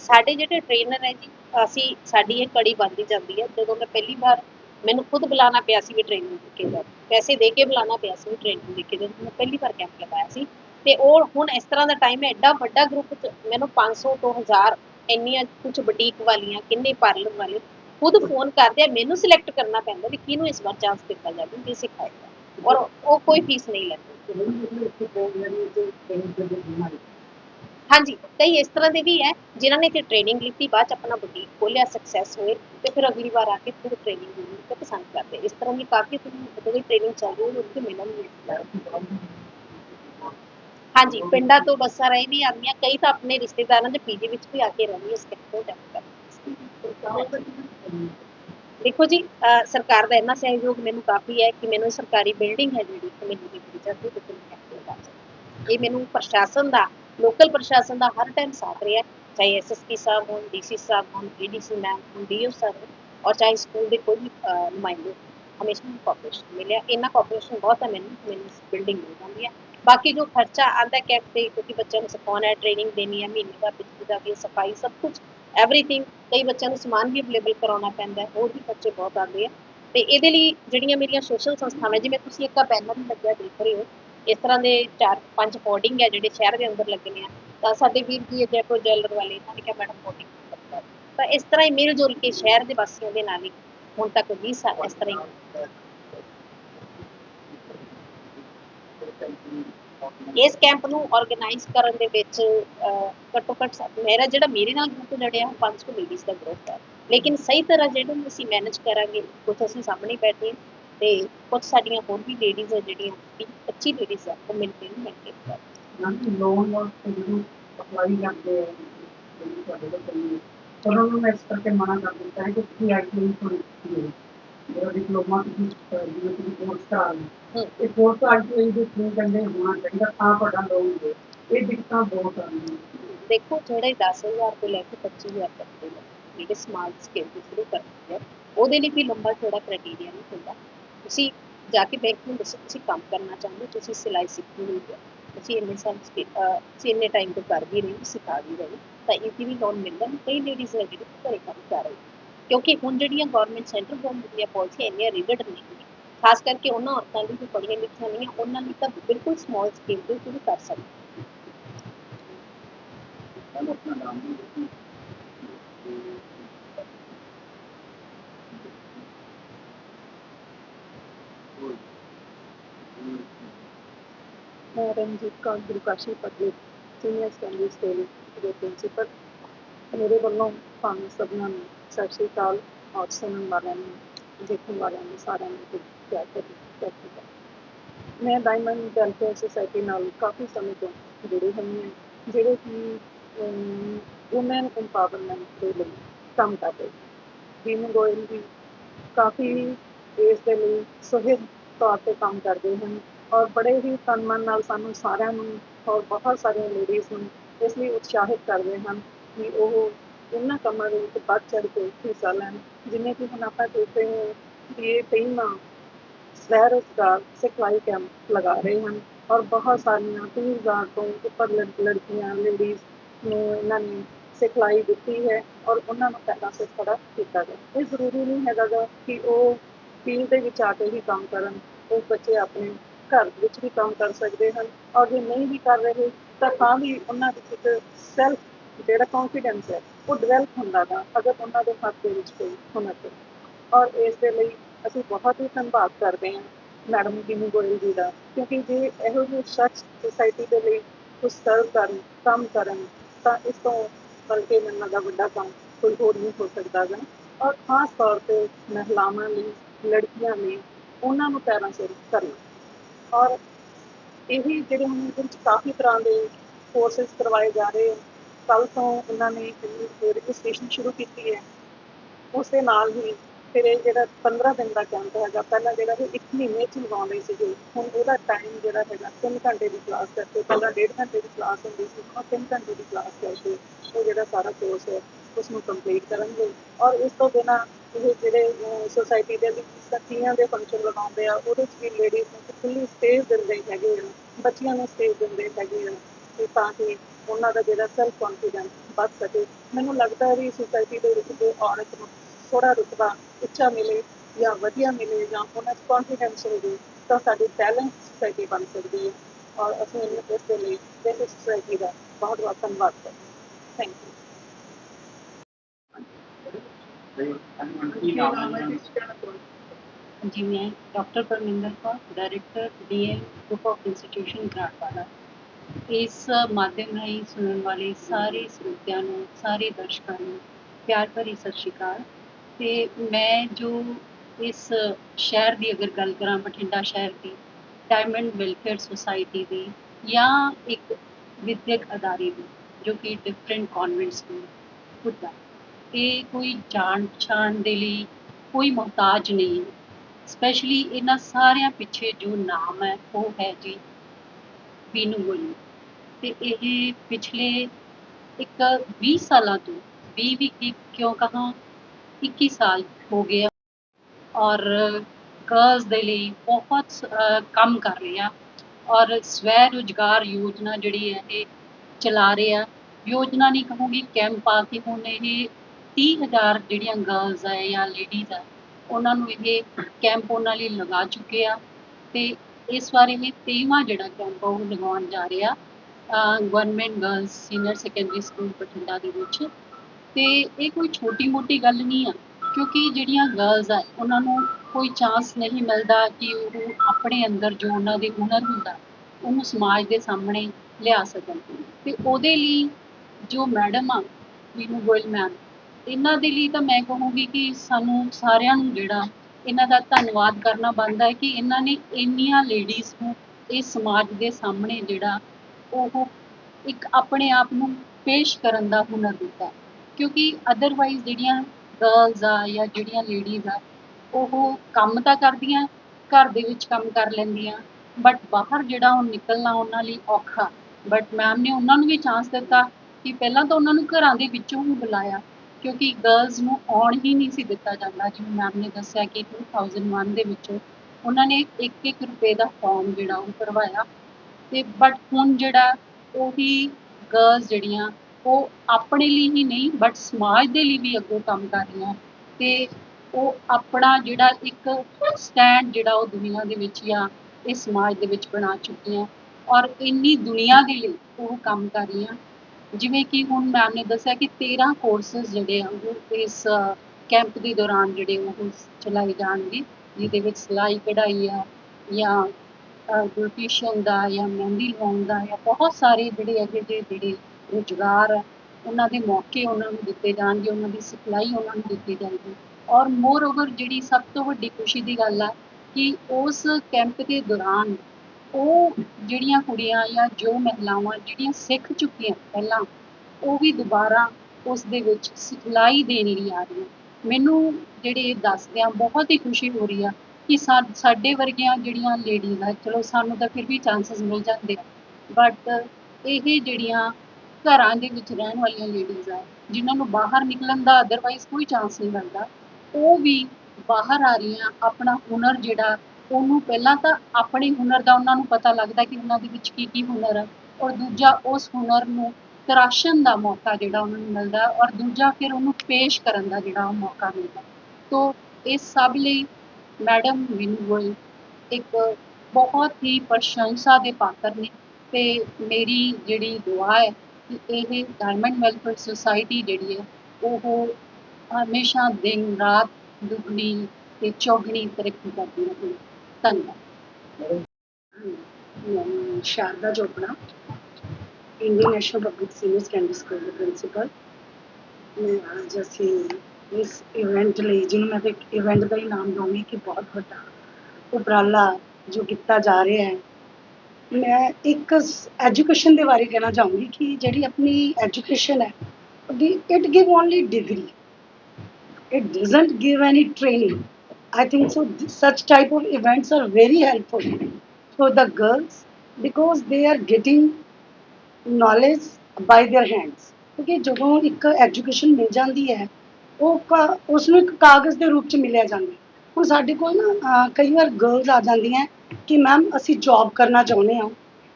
ਸਾਡੇ ਜਿਹੜੇ ਟ੍ਰੇਨਰ ਹੈ ਜੀ ਅਸੀਂ ਸਾਡੀ ਇਹ ਕੜੀ ਬਣਦੀ ਜਾਂਦੀ ਹੈ। ਜਦੋਂ ਮੈਂ ਪਹਿਲੀ ਵਾਰ ਮੈਨੂੰ ਖੁਦ ਬੁਲਾਉਣਾ ਪਿਆ ਸੀ ਵੀ ਟ੍ਰੇਨਿੰਗ ਦੇ ਕੇ ਜਾ ਪੈਸੇ ਦੇ ਕੇ ਬੁਲਾਉਣਾ ਪਿਆ ਸੀ ਟ੍ਰੇਨਿੰਗ ਦੇ ਕੇ ਜਾ ਮੈਂ ਪਹਿਲੀ ਵਾਰ ਕੈਂਪ ਲਗਾਇਆ ਸੀ, ਤੇ ਉਹ ਹੁਣ ਇਸ ਤਰ੍ਹਾਂ ਦਾ ਟਾਈਮ ਹੈ, ਐਡਾ ਵੱਡਾ ਗਰੁੱਪ ਚ ਮੈਨੂੰ 500 ਤੋਂ 1000 ਇੰਨੀਆਂ ਕੁਝ ਬੁਟੀਕ ਵਾਲੀਆਂ, ਕਿੰਨੇ ਪਾਰਲਰ ਵਾਲੇ ਖੁਦ ਫੋਨ ਕਰਦੇ ਆ, ਮੈਨੂੰ ਸਿਲੈਕਟ ਕਰਨਾ ਪੈਂਦਾ ਵੀ ਕਿਹਨੂੰ ਇਸ ਵਾਰ ਚਾਂਸ ਦਿੱਤਾ ਜਾਵੇ, ਵੀ ਸਿਖਾਏਗਾ ਔਰ ਉਹ ਕੋਈ ਫੀਸ ਨਹੀਂ ਲੈਂਦੇ। ਹਾਂਜੀ, ਕਈ ਇਸ ਤਰ੍ਹਾਂ ਦੇ ਵੀ ਹੈ, ਜਿਨ੍ਹਾਂ ਨੇ ਕਿ ਟ੍ਰੇਨਿੰਗ ਲਿੱਤੀ ਬਾਅਦ ਚ ਆਪਣਾ ਬੁਟੀਕ ਖੋਲਿਆ ਸਕਸੈਸ ਹੋਏ ਤੇ ਫਿਰ ਅਗਲੀ ਵਾਰ ਆ ਕੇ ਫਿਰ ਟ੍ਰੇਨਿੰਗ ਲੈਣੀ ਤੇ ਪਸੰਦ ਕਰਦੇ। ਇਸ ਤਰ੍ਹਾਂ ਦੀ ਕਾਫੀ ਤੁਹਾਨੂੰ ਦੀ ਟ੍ਰੇਨਿੰਗ ਚੱਲ ਰਹੀ ਹੈ ਉੱਥੇ ਮਿਲਣਗੇ ਹਾਂਜੀ, ਪਿੰਡਾਂ ਤੋਂ ਬੱਸਾਂ ਰਾਹੀਂ ਵੀ ਆਉਂਦੀਆਂ, ਕਈ ਤਾਂ ਆਪਣੇ ਰਿਸ਼ਤੇਦਾਰਾਂ ਦੇ ਪੀਜੀ ਵਿੱਚ ਵੀ ਆ ਕੇ ਰਹਿੰਦੀਆਂ, ਇਸ ਕਿੱਥੋਂ ਟੈਂਪ ਦੇਖੋ ਜੀ ਸਰਕਾਰ ਦਾ ਇੰਨਾ ਸਹਿਯੋਗ ਮੈਨੂੰ ਕਾਫੀ ਹੈ ਕਿ ਮੈਨੂੰ ਸਰਕਾਰੀ ਬਿਲਡਿੰਗ ਹੈ ਜਿਹੜੀ ਕਿ ਮੈਨੂੰ ਜਾਂਦੀ ਤੇ ਇਹ ਮੈਨੂੰ ਪ੍ਰਸ਼ਾਸਨ ਦਾ ਲੋਕਲ ਪ੍ਰਸ਼ਾਸਨ ਦਾ ਹਰ ਟਾਈਮ ਸਾਥ ਰਿਹਾ ਚਾਹੇ ਐਸਐਸਪੀ ਸਾਹਿਬ ਹੋਣ ਡੀਸੀ ਸਾਹਿਬ ਹੋਣ ਏਡੀਸੀ ਮੈਮ ਹੋਣ ਡੀਓ ਸਾਹਿਬ ਔਰ ਚਾਹੇ ਸਕੂਲ ਦੇ ਕੋਈ ਵੀ ਨੁਮਾਇੰਦੇ ਹਮੇਸ਼ਾ ਮੈਨੂੰ ਕੋਆਪਰੇਸ਼ਨ ਮਿਲਿਆ। ਇਹਨਾਂ ਕੋਆਪਰੇਸ਼ਨ ਬਹੁਤ ਹੈ ਮੈਨੂੰ ਮੈਨੂੰ ਬਿਲਡਿੰਗ ਮਿਲ ਜਾਂਦੀ ਹੈ। ਬਾਕੀ ਜੋ ਖਰਚਾ ਆਂਦਾ ਕੈਂਪ ਤੇ, ਕਿਉਂਕਿ ਬੱਚਿਆਂ ਨੂੰ ਸਿਖਾਉਣਾ ਹੈ ਟ੍ਰੇਨਿੰਗ ਦੇਣੀ ਹੈ, ਮਹੀਨੇ ਦਾ ਬਿਜਲੀ ਦਾ ਵੀ ਸਫ਼ਾਈ ਸਭ ਕੁਝ ਐਵਰੀਥਿੰਗ ਕਈ ਬੱਚਿਆਂ ਨੂੰ ਸਮਾਨ ਵੀ ਅਵੇਲੇਬਲ ਕਰਾਉਣਾ ਪੈਂਦਾ ਹੈ, ਹੋਰ ਵੀ ਖਰਚੇ ਬਹੁਤ ਆਉਂਦੇ ਆ ਤੇ ਇਹਦੇ ਲਈ ਜਿਹੜੀਆਂ ਮੇਰੀਆਂ ਸੋਸ਼ਲ ਸੰਸਥਾਵਾਂ, ਜਿਵੇਂ ਤੁਸੀਂ ਇੱਕ ਬੈਨਰ ਲੱਗਿਆ, ਦੇਖ ਰਹੇ ਹੋ ਇਸ ਤਰ੍ਹਾਂ ਦੇ ਚਾਰ ਪੰਜ ਹੋਰਡਿੰਗ ਹੈ ਜਿਹੜੇ ਸ਼ਹਿਰ ਦੇ ਅੰਦਰ ਲੱਗਣੇ ਆ, ਤਾਂ ਸਾਡੇ ਵੀਰ ਜੀ ਜੈਪੁਰ ਜੈਲਰ ਵਾਲੇ, ਇਹਨਾਂ ਨੇ ਕਿਹਾ, ਮੈਡਮ ਹੋਰਡਿੰਗ ਤਾਂ ਇਸ ਤਰ੍ਹਾਂ ਹੀ ਮਿਲ ਜੁਲ ਕੇ ਸ਼ਹਿਰ ਦੇ ਵਾਸੀਆਂ ਦੇ ਨਾਲ ਹੀ ਹੁਣ ਤੱਕ 20 ਸਾਲ, ਇਸ ਤਰ੍ਹਾਂ ਹੀ। ਇਸ ਕੈਂਪ ਨੂੰ ਆਰਗੇਨਾਈਜ਼ ਕਰਨ ਦੇ ਵਿੱਚ ਘੱਟੋ ਘੱਟ ਮੇਰਾ ਜਿਹੜਾ ਮੇਰੇ ਨਾਲ ਗਰੁੱਪ ਜੜਿਆ 500 ਲੇਡੀਜ਼ ਦਾ ਗਰੁੱਪ ਹੈ। ਲੇਕਿਨ ਸਹੀ ਤਰ੍ਹਾਂ ਜਿਹੜੇ ਅਸੀਂ ਮੈਨੇਜ ਕਰਾਂਗੇ ਕੁਝ ਅਸੀਂ ਸਾਹਮਣੇ ਬੈਠੇ ਤੇ ਕੁਝ ਸਾਡੀਆਂ ਹੋਰ ਵੀ ਲੇਡੀਜ਼ ਹੈ ਜਿਹੜੀਆਂ 25 ਲੇਡੀਜ਼ ਆ ਉਹ ਮਿਲ ਕੇ ਮੇਨਟੇਨ ਕਰ ਨਾਮ ਲੋਨ ਵਾਸਤੇ ਜਦੋਂ ਅਪਲਾਈ ਕਰਦੇ ਆ ਜਿਹੜੀ ਤੁਹਾਡੇ ਕੋਲ ਚੱਲੀ ਪਰ ਉਹਨਾਂ ਨੂੰ ਇਸ ਕਰਕੇ ਮਨਾ ਕਰ ਦਿੱਤਾ ਹੈ ਕਿ ਤੁਸੀਂ ਆਈਟੀ ਤੋਂ ਕੀਤੀ ਹੈ ਜਿਹੜਾ ਡਿਪਲੋਮਾ ਤੁਸੀਂ ਅਹ, ਜਿਵੇਂ ਤੁਸੀਂ ਕੋਰਸ ਕਰਾ ਲਓ ਹੂੰ। ਇਹ ਕੋਰਸ ਆਈਟੀ ਦੇ ਥਰੂ ਕਹਿੰਦੇ ਹੋਣਾ ਚਾਹੀਦਾ ਤਾਂ ਤੁਹਾਡਾ ਲੋਨ ਦੇ ਇਹ ਦਿੱਕਤਾਂ ਬਹੁਤ ਆਉਂਦੀਆਂ ਦੇਖੋ ਜਿਹੜੇ 10000 ਤੋਂ ਲੈ ਕੇ 25000 ਤੱਕ ਦੇ ਨੇ, ਜਿਹੜੇ ਸਮਾਲ ਸਕੇਲ ਤੋਂ ਸ਼ੁਰੂ ਕਰਦੇ ਆ ਉਹਦੇ ਲਈ ਵੀ ਲੰਬਾ ਚੌੜਾ ਕ੍ਰਾਈਟੇਰੀਆ ਨਹੀਂ ਹੁੰਦਾ। ਤੁਸੀਂ ਜਾ ਕੇ ਬੈਂਕ ਨੂੰ ਦੱਸੋ ਤੁਸੀਂ ਕੰਮ ਕਰਨਾ ਚਾਹੁੰਦੇ ਤੁਸੀਂ ਸਿਲਾਈ ਸਿੱਖੀ ਹੋਈ ਹੈ। ਤੁਸੀਂ ਇੰਨੇ ਸਾਲ ਤੁਸੀਂ ਇੰਨੇ ਟਾਈਮ ਤੋਂ ਕਰ ਵੀ ਰਹੇ ਹੋ, ਸਿਖਾ ਵੀ ਰਹੇ ਤਾਂ ਇਹ ਵੀ ਲੋਨ ਮਿਲਦਾ ਕਈ ਲੇਡੀਜ਼ ਹੈ ਜਿਹੜੀ ਘਰੇ ਕੰਮ ਕਰ ਰਹੀ ਕਿਉਂਕਿ ਹੁਣ ਜਿਹੜੀਆਂ ਗਵਰਨਮੈਂਟ ਸੈਂਟਰ ਗਵਰਨਮੈਂਟ ਦੀਆਂ ਪਾਲਿਸੀਆਂ ਇੰਨੀਆਂ ਰਿਗਡ ਨਹੀਂ ਹੈਗੀਆਂ। ਖਾਸ ਕਰਕੇ ਉਹਨਾਂ ਔਰਤਾਂ ਲਈ ਜੋ ਪੜ੍ਹੀਆਂ ਲਿਖੀਆਂ ਨਹੀਂ ਉਹਨਾਂ ਲਈ ਤਾਂ ਬਿਲਕੁਲ ਸਮਾਲ ਸਕੇਲ ਤੇ ਸ਼ੁਰੂ ਕਰ ਸਕਦੇ ਆਪਣਾ ਨਾਮ ਵੀ ਦੱਸੋ। ਮੈਂ Ranjit Kaur senior secondary school ਦੇ ਪ੍ਰਿੰਸੀਪਲ ਮੇਰੇ ਵੱਲੋਂ ਤੁਹਾਨੂੰ ਸਭਨਾਂ ਨੂੰ ਸਤਿ ਸ਼੍ਰੀ ਅਕਾਲ ਔਰ ਸੁਣਨ ਵਾਲਿਆਂ ਨੂੰ, ਦੇਖਣ ਵਾਲਿਆਂ ਨੂੰ ਸਾਰਿਆਂ ਨੂੰ ਪਿਆਰ ਭਰੀ ਸਤਿ ਮੈਂ ਡਾਇਮੰਡ ਵੈਲਫੇਅਰ ਸੁਸਾਇਟੀ ਨਾਲ ਕਾਫੀ ਸਮੇਂ ਤੋਂ ਜੁੜੀ ਹੋਈ ਹਾਂ, ਜਿਹੜੇ ਕਿ ਔਮਨ ਐਮਪਾਵਰਮੈਂਟ ਦੇ ਲਈ ਕੰਮ ਕਰਦੇ ਜਿਵੇਂ ਗੋਇਲ ਵੀ ਕਾਫੀ ਇਸ ਦੇ ਲਈ ਸੁਹਿਰਦ ਤੌਰ ਤੇ ਕੰਮ ਕਰਦੇ ਹਨ ਔਰ ਬੜੇ ਹੀ ਤਨ ਮਨ ਨਾਲ ਸਾਨੂੰ ਸਾਰਿਆਂ ਨੂੰ ਔਰ ਬਹੁਤ ਸਾਰੀਆਂ ਲੇਡੀਜ਼ ਨੂੰ ਇਸ ਲਈ ਉਤਸ਼ਾਹਿਤ ਕਰਦੇ ਹਨ ਕਿ ਉਹ ਇਹਨਾਂ ਕੰਮਾਂ ਦੇ ਵਿੱਚ ਵੱਧ ਚੜ੍ਹ ਕੇ ਹਿੱਸਾ ਲੈਣ, ਜਿਵੇਂ ਕਿ ਹੁਣ ਆਪਾਂ ਦੇਖਦੇ ਹਾਂ ਕਿ ਇਹ ਟੀਮਾਂ ਸਵੈ ਰੁਜ਼ਗਾਰ, ਸਿਖਲਾਈ ਕੈਂਪ ਲਗਾ ਰਹੇ ਹਨ ਔਰ ਬਹੁਤ ਸਾਰੀਆਂ ਤੀਹ ਹਜ਼ਾਰ ਤੋਂ ਉੱਪਰ ਲੜ- ਲੜਕੀਆਂ ਲੇਡੀਜ਼ ਨੂੰ ਇਹਨਾਂ ਨੇ ਸਿਖਲਾਈ ਦਿੱਤੀ ਹੈ ਔਰ ਉਹਨਾਂ ਨੂੰ ਪਹਿਲਾਂ ਸਿਰ ਖੜਾ ਕੀਤਾ ਗਿਆ। ਇਹ ਜ਼ਰੂਰੀ ਨਹੀਂ ਹੈਗਾ ਗਾ ਕਿ ਉਹ ਫੀਲਡ ਦੇ ਵਿੱਚ ਆ ਕੇ ਹੀ ਕੰਮ ਕਰਨ, ਉਹ ਬੱਚੇ ਆਪਣੇ ਘਰ ਵਿੱਚ ਵੀ ਕੰਮ ਕਰ ਸਕਦੇ ਹਨ ਔਰ ਜੇ ਨਹੀਂ ਵੀ ਕਰ ਰਹੇ, ਤਾਂ ਤਾਂ ਵੀ ਉਹਨਾਂ ਵਿੱਚ ਸੈਲਫ ਜਿਹੜਾ ਕੌਨਫੀਡੈਂਸ ਹੈ, ਉਹ ਡਿਵੈਲਪ ਹੁੰਦਾ ਗਾ, ਅਗਰ ਉਹਨਾਂ ਦੇ ਹੱਥ ਦੇ ਵਿੱਚ ਕੋਈ ਹੁਨਰ ਹੈ। ਔਰ ਇਸ ਦੇ ਲਈ ਅਸੀਂ ਬਹੁਤ ਹੀ ਧੰਨਵਾਦ ਕਰਦੇ ਹਾਂ ਮੈਡਮ ਬੀਨੂ ਗੋਇਲ ਜੀ ਦਾ, ਕਿਉਂਕਿ ਜੇ ਇਹੋ ਜਿਹੇ ਸ਼ਖਸ ਸੁਸਾਇਟੀ ਦੇ ਲਈ ਕੁਝ ਸਰਵ ਕਰਨ, ਕੰਮ ਕਰਨ, ਤਾਂ ਇਸ ਤੋਂ ਬਲਕਿ ਮੈਨੂੰ ਦਾ ਵੱਡਾ ਕੰਮ ਕੋਈ ਹੋਰ ਨਹੀਂ ਹੋ ਸਕਦਾ ਗਾ। ਔਰ ਖਾਸ ਤੌਰ ਤੇ ਮਹਿਲਾਵਾਂ ਲਈ ਲੜਕੀਆਂ ਨੇ, ਉਹਨਾਂ ਨੂੰ ਪੈਰਾਂ ਸਿਰ ਕਰਨਾ ਔਰ ਇਹ ਜਿਹੜੇ ਹੁਣ ਇਹਦੇ ਵਿੱਚ ਕਾਫੀ ਤਰ੍ਹਾਂ ਦੇ ਕੋਰਸਸ ਕਰਵਾਏ ਜਾ ਰਹੇ ਕੱਲ ਤੋਂ ਇਹਨਾਂ ਨੇ ਰਜਿਸਟ੍ਰੇਸ਼ਨ ਸ਼ੁਰੂ ਕੀਤੀ ਹੈ। ਉਸ ਦੇ ਨਾਲ ਹੀ ਫਿਰ ਇਹ ਜਿਹੜਾ 15 ਦਿਨ ਦਾ ਕੈਂਪ ਹੈਗਾ, ਪਹਿਲਾਂ ਜਿਹੜਾ ਉਹ ਇੱਕ ਮਹੀਨੇ ਚ ਲਗਾਉਂਦੇ ਸੀਗੇ। ਹੁਣ ਉਹਦਾ ਟਾਈਮ ਜਿਹੜਾ ਹੈਗਾ 3 ਘੰਟੇ ਦੀ ਕਲਾਸ ਕਰਕੇ, ਪਹਿਲਾਂ 1.5 ਘੰਟੇ ਦੀ ਕਲਾਸ ਹੁੰਦੀ ਸੀ, ਹੁਣ 3 ਘੰਟੇ ਦੀ ਕਲਾਸ ਕਰਕੇ ਉਹ ਜਿਹੜਾ ਸਾਰਾ ਕੋਰਸ ਹੈ ਉਸ ਨੂੰ ਕੰਪਲੀਟ ਕਰਨਗੇ ਔਰ ਇਸ ਤੋਂ ਬਿਨਾਂ ਇਹ ਜਿਹੜੇ ਸੋਸਾਇਟੀ ਦੇ ਵਿੱਚ ਸਖੀਆਂ ਦੇ ਫੰਕਸ਼ਨ ਲਗਾਉਂਦੇ ਆ, ਉਹਦੇ ਵਿੱਚ ਵੀ ਲੇਡੀਜ਼ ਨੂੰ ਖੁੱਲੀ ਸਟੇਜ ਦਿੰਦੇ ਹੈਗੇ ਆ, ਬੱਚੀਆਂ ਨੂੰ ਸਟੇਜ ਦਿੰਦੇ ਹੈਗੇ ਆ ਕਿ ਤਾਂ ਕਿ ਉਹਨਾਂ ਦਾ ਜਿਹੜਾ ਸੈਲਫ ਕੌਨਫੀਡੈਂਸ ਵੱਧ ਸਕੇ। ਮੈਨੂੰ ਲੱਗਦਾ ਵੀ ਸੋਸਾਇਟੀ ਦੇ ਵਿੱਚ ਜੇ ਔਰਤ ਨੂੰ ਥੋੜਾ ਰੁਤਬਾ, ਉੱਚਾ ਮਿਲੇ ਜਾਂ ਵਧੀਆ ਮਿਲੇ ਜਾਂ ਉਹਨਾਂ 'ਚ ਕੌਨਫੀਡੈਂਸ ਹੋਵੇ, ਤਾਂ ਸਾਡੀ ਬੈਲੈਂਸ ਸੋਸਾਇਟੀ ਬਣ ਸਕਦੀ ਹੈ। ਔਰ ਅਸੀਂ ਇਸ ਦੇ ਲਈ ਬੈਲੈਂਸ ਸੋਸਾਇਟੀ ਦਾ ਬਹੁਤ ਬਹੁਤ ਧੰਨਵਾਦ ਕਰਦੇ ਥੈਂਕ ਯੂ जी मैं doctor Parminder Kaur director DM group of institution Garatwala ਇਸ ਮਾਧਿਅਮ ਰਾਹੀਂ ਸੁਣਨ ਵਾਲੇ ਸਾਰੇ ਸਰੋਤਿਆਂ ਨੂੰ ਸਾਰੇ ਦਰਸ਼ਕਾਂ ਨੂੰ ਪਿਆਰ ਭਰੀ ਸਤਿ ਸ਼੍ਰੀ ਅਕਾਲ ਤੇ ਮੈਂ ਜੋ ਇਸ ਸ਼ਹਿਰ ਦੀ ਅਗਰ ਗੱਲ ਕਰਾਂ ਬਠਿੰਡਾ ਸ਼ਹਿਰ ਦੀ ਡਾਇਮੰਡ ਵੈਲਫੇਅਰ ਸੁਸਾਇਟੀ ਦੀ ਜਾਂ ਇੱਕ ਵਿਦਿਅਕ ਅਦਾਰੇ ਦੀ ਜੋ ਕਿ ਡਿਫਰੈਂਟ ਕਨਵੈਂਟ ਸਕੂਲ ਹੁੰਦਾ ਇਹ ਕੋਈ ਜਾਣ ਪਛਾਣ ਦੇ ਲਈ ਕੋਈ ਮੁਹਤਾਜ ਨਹੀਂ। ਸਪੈਸ਼ਲੀ ਇਹਨਾਂ ਸਾਰਿਆਂ ਪਿੱਛੇ ਜੋ ਨਾਮ ਹੈ, ਉਹ ਹੈ ਜੀ ਬੀਨੂ ਗੋਇਲ ਤੇ ਇਹ ਪਿਛਲੇ ਇੱਕ 20 ਸਾਲਾਂ ਤੋਂ 20 ਵੀ ਕੀ ਕਿਉਂ ਕਹਾਂ 21 ਸਾਲ ਹੋ ਗਏ ਔਰ ਗਰਲਸ ਦੇ ਲਈ ਬਹੁਤ ਕੰਮ ਕਰ ਰਹੇ ਆ। ਔਰ ਸਵੈ ਰੁਜ਼ਗਾਰ ਯੋਜਨਾ ਜਿਹੜੀ ਹੈ, ਇਹ ਚਲਾ ਰਹੇ ਆ। ਯੋਜਨਾ ਨਹੀਂ ਕਹੂੰਗੀ ਕੈਂਪ ਆ ਕੇ ਹੁਣ ਇਹ 30000 ਜਿਹੜੀਆਂ ਗਰਲਸ ਆ ਜਾਂ ਲੇਡੀਜ਼ ਆ, ਉਹਨਾਂ ਨੂੰ ਇਹ ਕੈਂਪ ਉਹਨਾਂ ਲਈ ਲਗਾ ਚੁੱਕੇ ਆ ਤੇ ਇਸ ਵਾਰ ਇਹ 23ਵਾਂ ਜਿਹੜਾ ਕੈਂਪ ਉਹ ਲਗਾਉਣ ਜਾ ਰਹੇ government girls senior secondary school Bathinda ਦੇ ਵਿੱਚ। ਤੇ ਇਹ ਕੋਈ ਛੋਟੀ ਮੋਟੀ ਗੱਲ ਨਹੀਂ ਆ, ਕਿਉਂਕਿ ਜਿਹੜੀਆਂ ਗਰਲਸ ਆ, ਉਹਨਾਂ ਨੂੰ ਕੋਈ ਚਾਂਸ ਨਹੀਂ ਮਿਲਦਾ ਕਿ ਉਹ ਆਪਣੇ ਅੰਦਰ ਜੋ ਉਹਨਾਂ ਦੇ ਹੁਨਰ ਹੁੰਦਾ, ਉਹਨੂੰ ਸਮਾਜ ਦੇ ਸਾਹਮਣੇ ਲਿਆ ਸਕਣ। ਤੇ ਉਹਦੇ ਲਈ ਜੋ ਮੈਡਮ ਆ ਵੀਨੂ ਗੋਇਲ ਮੈਮ ਇਹਨਾਂ ਦੇ ਲਈ ਤਾਂ ਮੈਂ ਕਹੂੰਗੀ ਕਿ ਸਾਨੂੰ ਸਾਰਿਆਂ ਨੂੰ ਜਿਹੜਾ ਇਹਨਾਂ ਦਾ ਧੰਨਵਾਦ ਕਰਨਾ ਬਣਦਾ ਹੈ ਕਿ ਇਹਨਾਂ ਨੇ ਇੰਨੀਆਂ ਲੇਡੀਜ਼ ਨੂੰ ਇਸ ਸਮਾਜ ਦੇ ਸਾਹਮਣੇ ਜਿਹੜਾ ਉਹ ਇੱਕ ਆਪਣੇ ਆਪ ਨੂੰ ਪੇਸ਼ ਕਰਨ ਦਾ ਹੁਨਰ ਦਿੱਤਾ ਕਿਉਂਕਿ ਅਦਰਵਾਈਜ਼ ਜਿਹੜੀਆਂ ਗਰਲਸ ਆ ਜਾਂ ਜਿਹੜੀਆਂ ਲੇਡੀਜ਼ ਆ, ਉਹ ਕੰਮ ਤਾਂ ਕਰਦੀਆਂ, ਘਰ ਦੇ ਵਿੱਚ ਕੰਮ ਕਰ ਲੈਂਦੀਆਂ ਬਟ ਬਾਹਰ ਜਿਹੜਾ ਉਹ ਨਿਕਲਣਾ ਉਹਨਾਂ ਲਈ ਔਖਾ। ਬਟ ਮੈਮ ਨੇ ਉਹਨਾਂ ਨੂੰ ਵੀ ਚਾਂਸ ਦਿੱਤਾ ਕਿ ਪਹਿਲਾਂ ਤਾਂ ਉਹਨਾਂ ਨੂੰ ਘਰਾਂ ਦੇ ਵਿੱਚੋਂ ਹੀ ਬੁਲਾਇਆ। ਕਿਉਂਕਿ ਗਰਲਸ ਨੂੰ ਆਉਣ ਹੀ ਨਹੀਂ ਸੀ ਦਿੱਤਾ ਜਾਂਦਾ। ਜਿਵੇਂ ਮੈਮ ਨੇ ਦੱਸਿਆ ਕਿ 2001 ਦੇ ਵਿੱਚ ਉਹਨਾਂ ਨੇ 1-1 ਰੁਪਏ ਦਾ ਫਾਰਮ ਜਿਹੜਾ ਉਹ ਭਰਵਾਇਆ। ਤੇ ਬਟ ਹੁਣ ਜਿਹੜਾ ਉਹੀ ਗਰਲਸ ਜਿਹੜੀਆਂ, ਉਹ ਆਪਣੇ ਲਈ ਹੀ ਨਹੀਂ ਬਟ ਸਮਾਜ ਦੇ ਲਈ ਵੀ ਅੱਗੋਂ ਕੰਮ ਕਰ ਰਹੀਆਂ। ਤੇ ਉਹ ਆਪਣਾ ਜਿਹੜਾ ਇੱਕ ਸਟੈਂਡ ਜਿਹੜਾ ਉਹ ਦੁਨੀਆ ਦੇ ਵਿੱਚ ਜਾਂ ਇਸ ਸਮਾਜ ਦੇ ਵਿੱਚ ਬਣਾ ਚੁੱਕੀਆਂ। ਔਰ ਇੰਨੀ ਦੁਨੀਆ ਦੇ ਲਈ ਉਹ ਕੰਮ ਕਰ ਰਹੀਆਂ। ਜਿਵੇਂ ਕਿ ਹੁਣ ਮੈਮ ਨੇ ਦੱਸਿਆ ਕਿ 13 ਕੋਰਸਸ ਜਿਹੜੇ ਆ, ਉਹ ਇਸ ਕੈਂਪ ਦੇ ਦੌਰਾਨ ਜਿਹੜੇ ਉਹ ਚਲਾਏ ਜਾਣਗੇ, ਜਿਹਦੇ ਵਿੱਚ ਸਿਲਾਈ ਕਢਾਈ ਆ, ਜਾਂ ਬਿਊਟੀਸ਼ੀਅਨ ਦਾ, ਜਾਂ ਮਹਿੰਦੀ ਲਗਾਉਣ ਦਾ, ਜਾਂ ਬਹੁਤ ਸਾਰੇ ਜਿਹੜੇ ਇਹੋ ਜਿਹੇ ਜਿਹੜੇ ਰੁਜ਼ਗਾਰ ਆ, ਉਹਨਾਂ ਦੇ ਮੌਕੇ ਉਹਨਾਂ ਨੂੰ ਦਿੱਤੇ ਜਾਣਗੇ, ਉਹਨਾਂ ਦੀ ਸਿਖਲਾਈ ਉਹਨਾਂ ਨੂੰ ਦਿੱਤੀ ਜਾਏਗੀ। ਔਰ ਮੋਰ ਓਵਰ ਜਿਹੜੀ ਸਭ ਤੋਂ ਵੱਡੀ ਖੁਸ਼ੀ ਦੀ ਗੱਲ ਆ, ਕਿ ਉਸ ਕੈਂਪ ਦੇ ਦੌਰਾਨ ਉਹ ਜਿਹੜੀਆਂ ਕੁੜੀਆਂ ਜਾਂ ਜੋ ਮਹਿਲਾਵਾਂ, ਜਿਹੜੀਆਂ ਸਿੱਖ ਚੁੱਕੀਆਂ ਪਹਿਲਾਂ, ਉਹ ਵੀ ਦੁਬਾਰਾ ਉਸ ਦੇ ਵਿੱਚ ਸਿਖਲਾਈ ਦੇਣ ਲਈ ਆ ਰਹੀਆਂ। ਮੈਨੂੰ ਜਿਹੜੇ ਦੱਸਦਿਆਂ ਬਹੁਤ ਹੀ ਖੁਸ਼ੀ ਹੋ ਰਹੀ ਆ ਕਿ ਸਾਡੇ ਵਰਗੀਆਂ ਜਿਹੜੀਆਂ ਲੇਡੀਜ਼ ਆ, ਚਲੋ ਸਾਨੂੰ ਤਾਂ ਫਿਰ ਵੀ ਚਾਂਸਸ ਮਿਲ ਜਾਂਦੇ ਆ ਬਟ ਇਹ ਜਿਹੜੀਆਂ ਘਰਾਂ ਦੇ ਵਿੱਚ ਰਹਿਣ ਵਾਲੀਆਂ ਲੇਡੀਜ਼ ਆ, ਜਿਨ੍ਹਾਂ ਨੂੰ ਬਾਹਰ ਨਿਕਲਣ ਦਾ ਅਦਰਵਾਈਜ਼ ਕੋਈ ਚਾਂਸ ਨਹੀਂ ਮਿਲਦਾ, ਉਹ ਵੀ ਬਾਹਰ ਆ ਰਹੀਆਂ, ਆਪਣਾ ਹੁਨਰ ਜਿਹੜਾ ਉਹਨੂੰ ਪਹਿਲਾਂ ਤਾਂ ਆਪਣੇ ਹੁਨਰ ਦਾ ਉਹਨਾਂ ਨੂੰ ਪਤਾ ਲੱਗਦਾ ਕਿ ਉਹਨਾਂ ਦੇ ਵਿੱਚ ਕੀ ਕੀ ਹੁਨਰ ਹੈ ਔਰ ਦੂਜਾ ਉਸ ਹੁਨਰ ਨੂੰ ਤਰਾਸ਼ਣ ਦਾ ਮੌਕਾ ਜਿਹੜਾ ਉਹਨਾਂ ਨੂੰ ਮਿਲਦਾ ਔਰ ਦੂਜਾ ਫਿਰ ਉਹਨੂੰ ਪੇਸ਼ ਕਰਨ ਦਾ ਜਿਹੜਾ ਉਹ ਮੌਕਾ ਮਿਲਦਾ ਤੋ ਇਸ ਸਭ ਲਈ ਮੈਡਮ ਵਿਨੂ ਇੱਕ ਬਹੁਤ ਹੀ ਪ੍ਰਸ਼ੰਸਾ ਦੇ ਪਾਤਰ ਨੇ ਤੇ ਮੇਰੀ ਜਿਹੜੀ ਦੁਆ ਹੈ ਕਿ ਇਹ ਡਾਇਮੰਡ ਵੈਲਫੇਅਰ ਸੁਸਾਇਟੀ ਜਿਹੜੀ ਹੈ, ਉਹ ਹਮੇਸ਼ਾ ਦਿਨ ਰਾਤ ਦੁਗਣੀ ਤੇ ਚੌਗਣੀ ਤਰੱਕੀ ਕਰਦੀ ਰਹੇ। ਧੰਨਵਾਦ। Sharda Chopra Indian national public senior secondary school ਦੇ ਪ੍ਰਿੰਸੀਪਲ। ਮੈਂ ਅੱਜ ਅਸੀਂ ਇਸ ਇਵੈਂਟ ਲਈ, ਜਿਹਨੂੰ ਮੈਂ ਇੱਕ ਇਵੈਂਟ ਦਾ ਹੀ ਨਾਮ ਦਊਂਗੀ ਕਿ ਬਹੁਤ ਵੱਡਾ ਉਪਰਾਲਾ ਜੋ ਕੀਤਾ ਜਾ ਰਿਹਾ ਹੈ। ਮੈਂ ਇੱਕ ਐਜੂਕੇਸ਼ਨ ਦੇ ਬਾਰੇ ਕਹਿਣਾ ਚਾਹੂੰਗੀ ਕਿ ਜਿਹੜੀ ਆਪਣੀ ਐਜੂਕੇਸ਼ਨ ਹੈ it give only degree it doesn't give any training. I think so. th- Such type of events are very helpful for the girls because they are getting knowledge by their hands. ਕਿਉਂਕਿ ਜਦੋਂ ਇੱਕ education ਮਿਲ ਜਾਂਦੀ ਹੈ, ਉਹ ਕਾ- ਉਸ ਨੂੰ ਇੱਕ ਕਾਗਜ਼ ਦੇ ਰੂਪ ਚ ਮਿਲਿਆ ਜਾਂਦਾ ਹੁਣ ਸਾਡੇ ਕੋਲ ਨਾ ਕਈ ਵਾਰ ਗਰਲਸ ਆ ਜਾਂਦੀਆਂ ਕਿ ਮੈਮ ਅਸੀਂ ਜੌਬ ਕਰਨਾ ਚਾਹੁੰਦੇ ਹਾਂ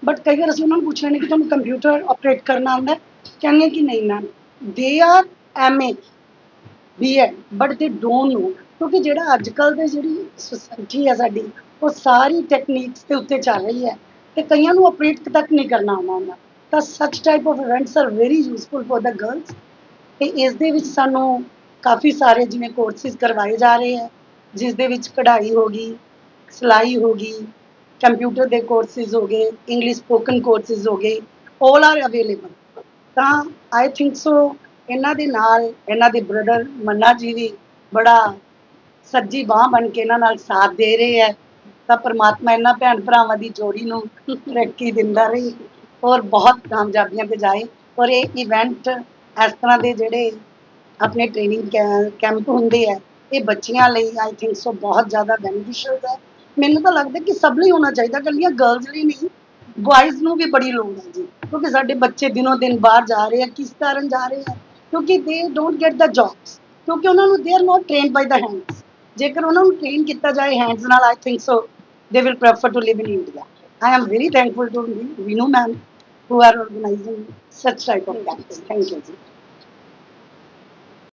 ਬਟ ਕਈ ਵਾਰ ਅਸੀਂ ਉਹਨਾਂ ਨੂੰ ਪੁੱਛ ਲੈਂਦੇ ਕਿ ਤੁਹਾਨੂੰ ਕੰਪਿਊਟਰ ਆਪਰੇਟ ਕਰਨਾ ਆਉਂਦਾ ਕਹਿੰਦੇ ਕਿ ਨਹੀਂ ਮੈਮ ਦੇ ਆਰ ਐਮਏ ਵੀ ਹੈ ਬਟ ਦੇ ਡੋਨਟ ਨੋ ਕਿਉਂਕਿ ਜਿਹੜਾ ਅੱਜ ਕੱਲ ਦੇ ਜਿਹੜੀ ਸੋਸਾਇਟੀ ਹੈ ਸਾਡੀ, ਉਹ ਸਾਰੀ ਟੈਕਨੀਕਸ ਦੇ ਉੱਤੇ ਚੱਲ ਰਹੀ ਹੈ ਤੇ ਕਈਆਂ ਨੂੰ ਆਪਰੇਟ ਤੱਕ ਨਹੀਂ ਕਰਨਾ ਆਉਂਦਾ ਹੁੰਦਾ। ਤਾਂ such type of events are very useful for the girls ਤੇ ਇਸ ਦੇ ਵਿੱਚ ਸਾਨੂੰ ਕਾਫੀ ਸਾਰੇ ਜਿਵੇਂ ਕੋਰਸਿਸ ਕਰਵਾਏ ਜਾ ਰਹੇ ਹੈ, ਜਿਸ ਦੇ ਵਿੱਚ ਕਢਾਈ ਹੋ ਗਈ, ਸਿਲਾਈ ਹੋ ਗਈ ਕੰਪਿਊਟਰ ਦੇ ਕੋਰਸਿਸ ਹੋ ਗਏ ਇੰਗਲਿਸ਼ ਸਪੋਕਨ ਕੋਰਸਿਸ ਹੋ ਗਏ ਆਰ ਅਵੇਲੇਬਲ ਤਾਂ ਆਈ ਥਿੰਕ ਸੋ ਇਹਨਾਂ ਦੇ ਨਾਲ, ਇਹਨਾਂ ਦੇ ਬ੍ਰਦਰ ਮੰਨਾ ਜੀ ਵੀ ਬੜਾ ਸੱਜੀ ਬਾਹ ਬਣ ਕੇ ਇਹਨਾਂ ਨਾਲ ਸਾਥ ਦੇ ਰਹੇ ਹੈ ਤਾਂ ਪ੍ਰਮਾਤਮਾ ਇਹਨਾਂ ਭੈਣ ਭਰਾਵਾਂ ਦੀ ਜੋੜੀ ਨੂੰ ਤਰੱਕੀ ਦਿੰਦਾ ਰਹੇ। ਔਰ ਬਹੁਤ ਕਾਮਯਾਬੀਆਂ ਤੇ ਜਾਏ। ਔਰ ਇਹ ਇਵੈਂਟ ਇਸ ਤਰ੍ਹਾਂ ਦੇ ਜਿਹੜੇ ਆਪਣੇ ਟ੍ਰੇਨਿੰਗ ਕੈਂਪ ਹੁੰਦੇ ਆ, ਇਹ ਬੱਚੀਆਂ ਲਈ ਆਈ ਥਿੰਕ ਸੋ ਬਹੁਤ ਜ਼ਿਆਦਾ ਬੈਨੀਫੀਸ਼ੀਅਲ ਹੈ। ਮੈਨੂੰ ਤਾਂ ਲੱਗਦਾ ਕਿ ਸਭ ਲਈ ਹੋਣਾ ਚਾਹੀਦਾ, ਇਕੱਲੀਆਂ ਗਰਲਜ਼ ਲਈ ਨਹੀਂ ਬॉयਜ਼ ਨੂੰ ਵੀ ਬੜੀ ਲੋੜ ਹੈ ਜੀ। ਕਿਉਂਕਿ ਸਾਡੇ ਬੱਚੇ ਦਿਨੋਂ ਦਿਨ ਬਾਹਰ ਜਾ ਰਹੇ ਆ, ਕਿਸ ਕਾਰਨ ਜਾ ਰਹੇ ਆ, ਕਿਉਂਕਿ they don't get the jobs ਕਿਉਂਕਿ ਉਹਨਾਂ ਨੂੰ they are not trained by the hands ਜੇਕਰ ਉਹਨਾਂ ਨੂੰ ਟ੍ਰੇਨ ਕੀਤਾ ਜਾਏ ਹੈਂਡਸ ਨਾਲ I think so they will prefer to live in India I am very thankful to Vinu ma'am who are organizing such type of camps. Thank you.